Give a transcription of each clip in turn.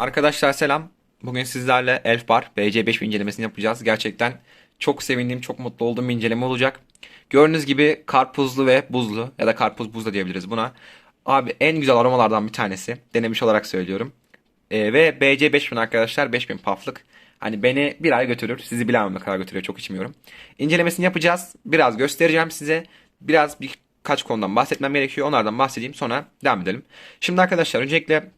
Arkadaşlar selam. Bugün sizlerle Elf Bar BC5 incelemesini yapacağız. Gerçekten çok sevindiğim, çok mutlu olduğum bir inceleme olacak. Gördüğünüz gibi karpuzlu ve buzlu ya da karpuz buzlu diyebiliriz buna. Abi en güzel aromalardan bir tanesi. Denemiş olarak söylüyorum. Ee, ve BC5000 arkadaşlar 5000 paflık. Hani beni bir ay götürür. Sizi bilemem ne kadar götürüyor çok içmiyorum. İncelemesini yapacağız. Biraz göstereceğim size. Biraz birkaç konudan bahsetmem gerekiyor. Onlardan bahsedeyim sonra devam edelim. Şimdi arkadaşlar öncelikle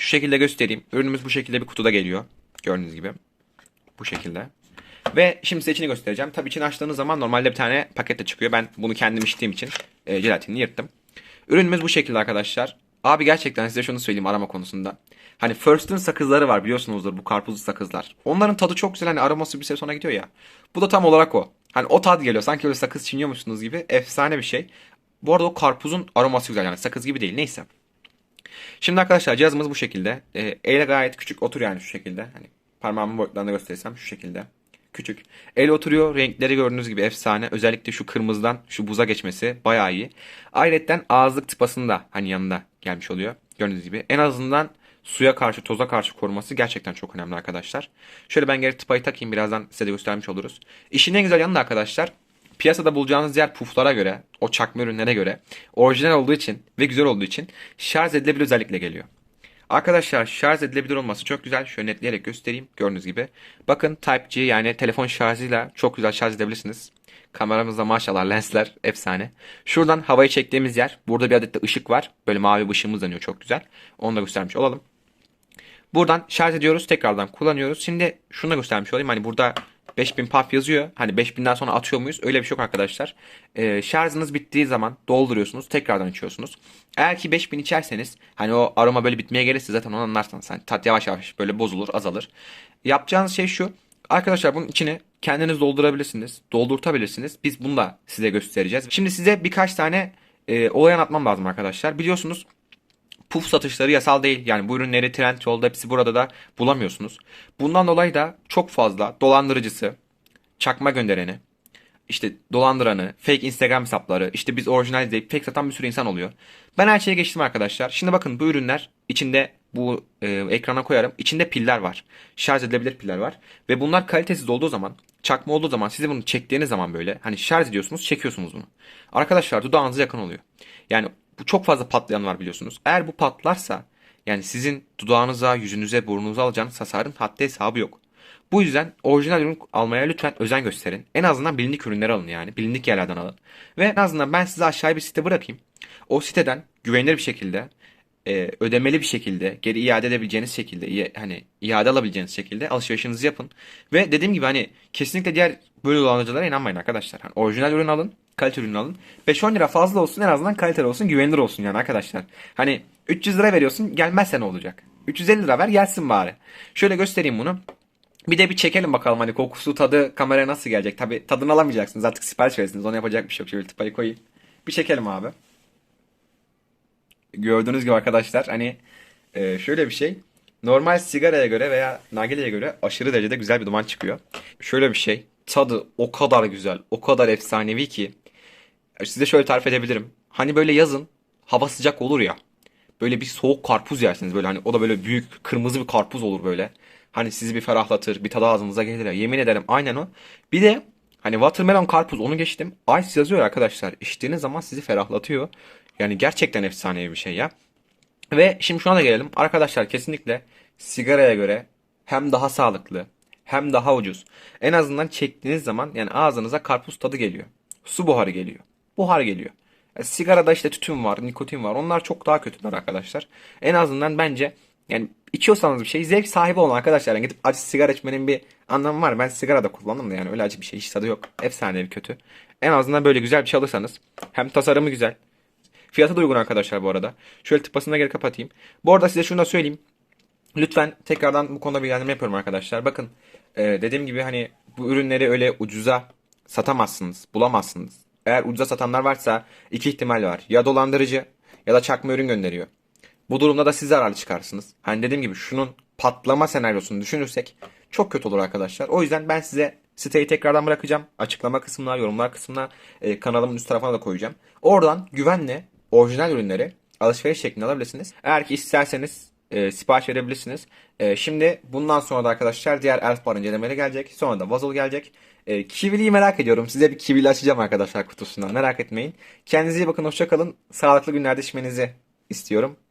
şu şekilde göstereyim. Ürünümüz bu şekilde bir kutuda geliyor. Gördüğünüz gibi. Bu şekilde. Ve şimdi size içini göstereceğim. Tabii içini açtığınız zaman normalde bir tane pakette çıkıyor. Ben bunu kendim içtiğim için e, jelatinini yırttım. Ürünümüz bu şekilde arkadaşlar. Abi gerçekten size şunu söyleyeyim arama konusunda. Hani First'ın sakızları var biliyorsunuzdur bu karpuzlu sakızlar. Onların tadı çok güzel hani aroması bir süre sonra gidiyor ya. Bu da tam olarak o. Hani o tad geliyor sanki öyle sakız çiğniyormuşsunuz gibi. Efsane bir şey. Bu arada o karpuzun aroması güzel yani sakız gibi değil neyse. Şimdi arkadaşlar cihazımız bu şekilde. E, ele gayet küçük otur yani şu şekilde. Hani parmağımın boyutlarını gösterirsem şu şekilde. Küçük. El oturuyor. Renkleri gördüğünüz gibi efsane. Özellikle şu kırmızıdan şu buza geçmesi bayağı iyi. Ayrıca ağızlık tıpasında hani yanında gelmiş oluyor. Gördüğünüz gibi. En azından suya karşı, toza karşı koruması gerçekten çok önemli arkadaşlar. Şöyle ben geri tıpayı takayım. Birazdan size de göstermiş oluruz. İşin en güzel yanı da arkadaşlar piyasada bulacağınız diğer puflara göre, o çakma ürünlere göre orijinal olduğu için ve güzel olduğu için şarj edilebilir özellikle geliyor. Arkadaşlar şarj edilebilir olması çok güzel. Şöyle netleyerek göstereyim. Gördüğünüz gibi. Bakın Type-C yani telefon şarjıyla çok güzel şarj edebilirsiniz. Kameramızda maşallah lensler efsane. Şuradan havayı çektiğimiz yer. Burada bir adet de ışık var. Böyle mavi bir ışığımız yanıyor çok güzel. Onu da göstermiş olalım. Buradan şarj ediyoruz. Tekrardan kullanıyoruz. Şimdi şunu da göstermiş olayım. Hani burada 5000 paf yazıyor. Hani 5000'den sonra atıyor muyuz? Öyle bir şey yok arkadaşlar. Ee, şarjınız bittiği zaman dolduruyorsunuz. Tekrardan içiyorsunuz. Eğer ki 5000 içerseniz hani o aroma böyle bitmeye gelirse zaten onu anlarsınız. Hani tat yavaş yavaş böyle bozulur, azalır. Yapacağınız şey şu. Arkadaşlar bunun içine kendiniz doldurabilirsiniz. Doldurtabilirsiniz. Biz bunu da size göstereceğiz. Şimdi size birkaç tane e, olay anlatmam lazım arkadaşlar. Biliyorsunuz puf satışları yasal değil. Yani bu ürünleri Trendyol'da hepsi burada da bulamıyorsunuz. Bundan dolayı da çok fazla dolandırıcısı, çakma göndereni, işte dolandıranı, fake Instagram hesapları, işte biz orijinal deyip fake satan bir sürü insan oluyor. Ben her şeye geçtim arkadaşlar. Şimdi bakın bu ürünler içinde bu e, ekrana koyarım. İçinde piller var. Şarj edilebilir piller var. Ve bunlar kalitesiz olduğu zaman, çakma olduğu zaman size bunu çektiğiniz zaman böyle hani şarj ediyorsunuz, çekiyorsunuz bunu. Arkadaşlar dudağınıza yakın oluyor. Yani bu çok fazla patlayan var biliyorsunuz. Eğer bu patlarsa yani sizin dudağınıza, yüzünüze, burnunuza alacağınız hasarın haddi hesabı yok. Bu yüzden orijinal ürün almaya lütfen özen gösterin. En azından bilindik ürünler alın yani. Bilindik yerlerden alın. Ve en azından ben size aşağıya bir site bırakayım. O siteden güvenilir bir şekilde e, ödemeli bir şekilde geri iade edebileceğiniz şekilde hani iade alabileceğiniz şekilde alışverişinizi yapın. Ve dediğim gibi hani kesinlikle diğer böyle dolandırıcılara inanmayın arkadaşlar. Hani orijinal ürün alın, kalite ürün alın. 5-10 lira fazla olsun en azından kaliteli olsun, güvenilir olsun yani arkadaşlar. Hani 300 lira veriyorsun gelmezse ne olacak? 350 lira ver gelsin bari. Şöyle göstereyim bunu. Bir de bir çekelim bakalım hani kokusu tadı kameraya nasıl gelecek. Tabi tadını alamayacaksınız artık sipariş verirsiniz onu yapacak bir şey yok. Şöyle tıpayı koyayım. Bir çekelim abi gördüğünüz gibi arkadaşlar hani e, şöyle bir şey. Normal sigaraya göre veya nargileye göre aşırı derecede güzel bir duman çıkıyor. Şöyle bir şey. Tadı o kadar güzel, o kadar efsanevi ki. Size şöyle tarif edebilirim. Hani böyle yazın hava sıcak olur ya. Böyle bir soğuk karpuz yersiniz böyle hani o da böyle büyük kırmızı bir karpuz olur böyle. Hani sizi bir ferahlatır, bir tadı ağzınıza gelir ya. Yemin ederim aynen o. Bir de hani watermelon karpuz onu geçtim. Ice yazıyor arkadaşlar. İçtiğiniz zaman sizi ferahlatıyor. Yani gerçekten efsanevi bir şey ya. Ve şimdi şuna da gelelim. Arkadaşlar kesinlikle sigaraya göre hem daha sağlıklı hem daha ucuz. En azından çektiğiniz zaman yani ağzınıza karpuz tadı geliyor. Su buharı geliyor. Buhar geliyor. Yani sigarada işte tütün var, nikotin var. Onlar çok daha kötüler arkadaşlar. En azından bence yani içiyorsanız bir şey zevk sahibi olun arkadaşlar. Yani gidip acı sigara içmenin bir anlamı var. Ben sigara da kullandım da yani öyle acı bir şey hiç tadı yok. Efsane bir kötü. En azından böyle güzel bir şey alırsanız hem tasarımı güzel Fiyatı da uygun arkadaşlar bu arada. Şöyle tıpasına geri kapatayım. Bu arada size şunu da söyleyeyim. Lütfen tekrardan bu konuda bilgilendirme yapıyorum arkadaşlar. Bakın e, dediğim gibi hani bu ürünleri öyle ucuza satamazsınız. Bulamazsınız. Eğer ucuza satanlar varsa iki ihtimal var. Ya dolandırıcı ya da çakma ürün gönderiyor. Bu durumda da siz zararlı çıkarsınız. Hani dediğim gibi şunun patlama senaryosunu düşünürsek çok kötü olur arkadaşlar. O yüzden ben size siteyi tekrardan bırakacağım. Açıklama kısmına, yorumlar kısmına, e, kanalımın üst tarafına da koyacağım. Oradan güvenle orijinal ürünleri alışveriş şeklinde alabilirsiniz. Eğer ki isterseniz e, sipariş verebilirsiniz. E, şimdi bundan sonra da arkadaşlar diğer Elf Bar incelemeleri gelecek. Sonra da Puzzle gelecek. E, Kivili'yi merak ediyorum. Size bir Kivili açacağım arkadaşlar kutusundan. Merak etmeyin. Kendinize iyi bakın. Hoşça kalın. Sağlıklı günlerde içmenizi istiyorum.